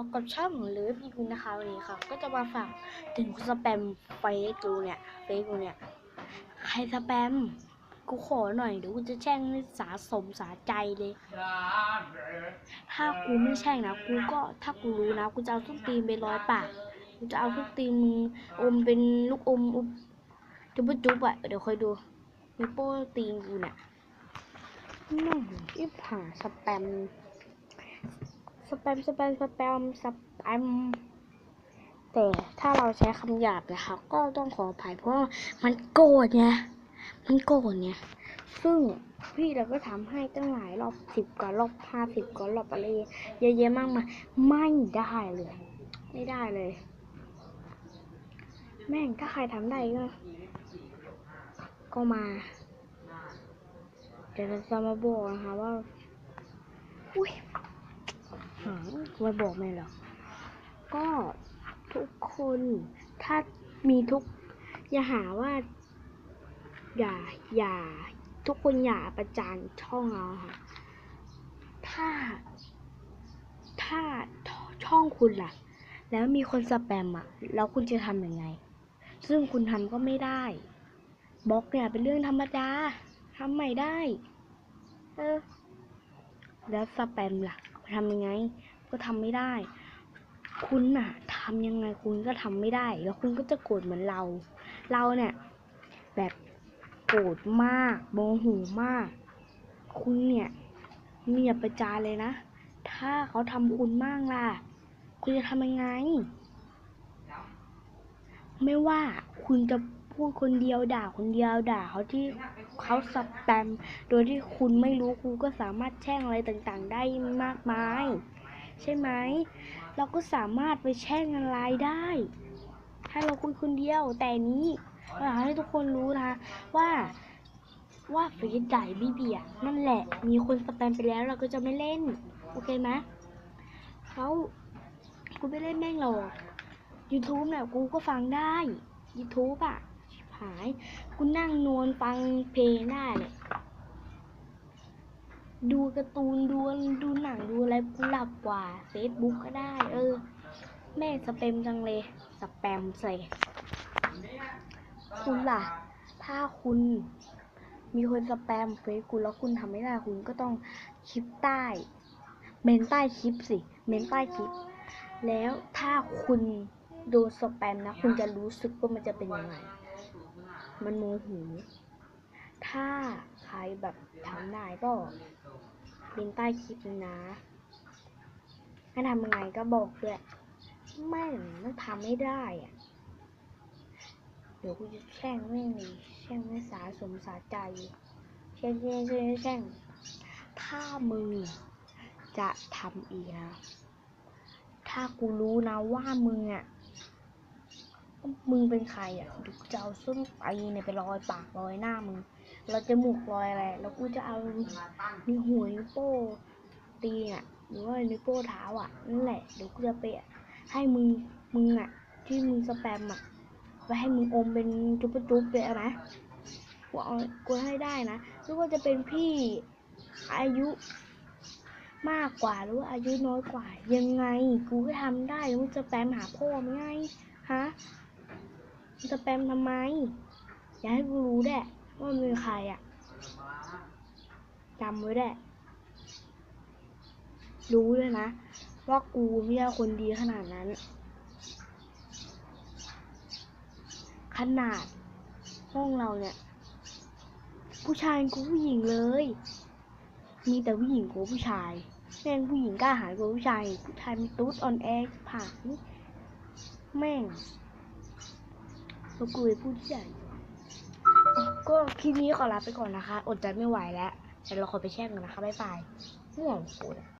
พบกับช่องหรือพี่คุณนะคะวันนี้ค่ะ ก็จะมาฝากถึงสแปมเฟซกูเนี่ยเฟซกูเนี่ยใครสแปมกูขอหน่อยเดี๋ยวกูจะแช่งให้สาสมสาใจเลย ถ้ากูไม่แช่งนะกูก็ถ้ากูรู้นะกูจะเอาทุกตีนไปร้อยปากกูจะเอาทุกตีมึงอมเป็นลูกอมอุบจุ๊บจุบอะเดี๋ยวคอยดูมีโป้ตีนกูเนี่ยน่าอิบหาสแปม สแปมสแปมสแปมสแปมแต่ถ้าเราใช้คำหยาบนะคะก็ต้องขออภัยเพราะมันโกรธไงมันโกรธไงซึ่งพี่เราก็ทำให้ตั้งหลายรอบสิบกว่ารอบห้าสิบกว่ารอบอะไรเยอะแยะมากมายไม่ได้เลย ไม่ได้เลย แม่งถ้าใครทำได้ก็ก็มา เดี๋ยวเราจะมาบอกนะคะว่า อุ้ย หาไว้บอกไม่หรอกก็ทุกคนถ้ามีทุก อย่าหาว่า อย่าอย่า ทุกคนอย่าประจานช่องเราค่ะ ถ้า ถ้าช่องคุณล่ะ แล้วมีคนสแปมอะ แล้วคุณจะทำยังไง ซึ่งคุณทำก็ไม่ได้บล็อกเนี่ยเป็นเรื่องธรรมดาทำใหม่ได้ เออ แล้วสแปมล่ะ ทำยังไง ก็ทำไม่ได้ คุณน่ะทำยังไงคุณก็ทำไม่ได้ แล้วคุณก็จะโกรธเหมือนเรา เราเนี่ย แบบโกรธมากโมโหมาก คุณเนี่ยมีอย่าประจานเลยนะ ถ้าเขาทำคุณมากล่ะ คุณจะทำยังไง ไม่ว่าคุณจะ พูดคนเดียวด่าคนเดียวด่าเขาที่เขาสแปมโดยที่คุณไม่รู้คุณก็สามารถแช่งอะไรต่างๆ ได้มากมาย ใช่ไหมเราก็สามารถไปแช่งอะไรได้ถ้าเราคุยคนเดียวแต่นี้เราอยากให้ทุกคนรู้นะว่าว่าเฟซใหญ่บีเบียนั่นแหละ มีคนสแปมไปแล้วเราก็จะไม่เล่น โอเคไหมเขากูไม่เล่นแม่งหรอก YouTube เนี่ยกูก็ฟังได้ YouTube อะ หาย กูนั่งนอนฟังเพลงได้เลยดูการ์ตูนดูดูหนังดูอะไรกูหลับกว่า Facebook ก็ได้ เออ แม่สเปมจังเลย สแปมใส่คุณล่ะ ถ้าคุณ มีคนสแปมเฟซคุณแล้วคุณทำไม่ได้คุณก็ต้องคลิปใต้ เมนใต้คลิปสิ เมนใต้คลิป แล้วถ้าคุณโดนสแปมนะ คุณจะรู้สึกว่ามันจะเป็นยังไง มันโมโหถ้าใครแบบทำได้ก็เป็นใต้คลิปนะให้ทำยังไงก็บอกด้วยแม่งมันทำไม่ได้อะเดี๋ยวกูจะแช่งแม่งเลยแช่งไม่สาสมสาใจแช่งแช่งแช่งแช่งถ้ามึงจะทำอีกนะถ้ากูรู้นะว่ามึงอะ มึงเป็นใครอะดูจะเอาส้นไอเนี่ยไปรอยปากรอยหน้ามึง เราจะหมูกรอยอะไร แล้วกูจะเอานิ้วหัวนิ้วโป้ตีอะ หรือว่านิ้วโป้เท้าอะ นั่นแหละ เดี๋ยวกูจะไปให้มึง มึงอะ ที่มึงสแปมอะ ไปให้มึงอมเป็นจุ๊บจุ๊บไปเอานะกูเอากูให้ได้นะไม่ว่าจะเป็นพี่อายุมากกว่าหรือว่าอายุน้อยกว่า ยังไง กูก็ทำได้มึงจะแปมหาพ่อมึงไงฮะ มึงจะแปมทำไม อย่าให้กูรู้แด้ว่ามึงเป็นใครอะจำไว้แด้รู้ด้วยนะ ว่ากูไม่ใช่คนดีขนาดนั้น ขนาดห้องเราเนี่ย ผู้ชายกูผู้หญิงเลย มีแต่ผู้หญิงกูผู้ชายแม่งผู้หญิงกล้าหาญกว่าผู้ชาย ผู้ชายมีตุ๊ดออนแอร์ผ่านแม่ง ลูกูไปพูดที่ไหนก็คลิปนี้ขอลาไปก่อนนะคะ อดใจไม่ไหวแล้วเดี๋ยวเราขอไปแช่งกันนะคะบ๊ายบายห่วงกูนะ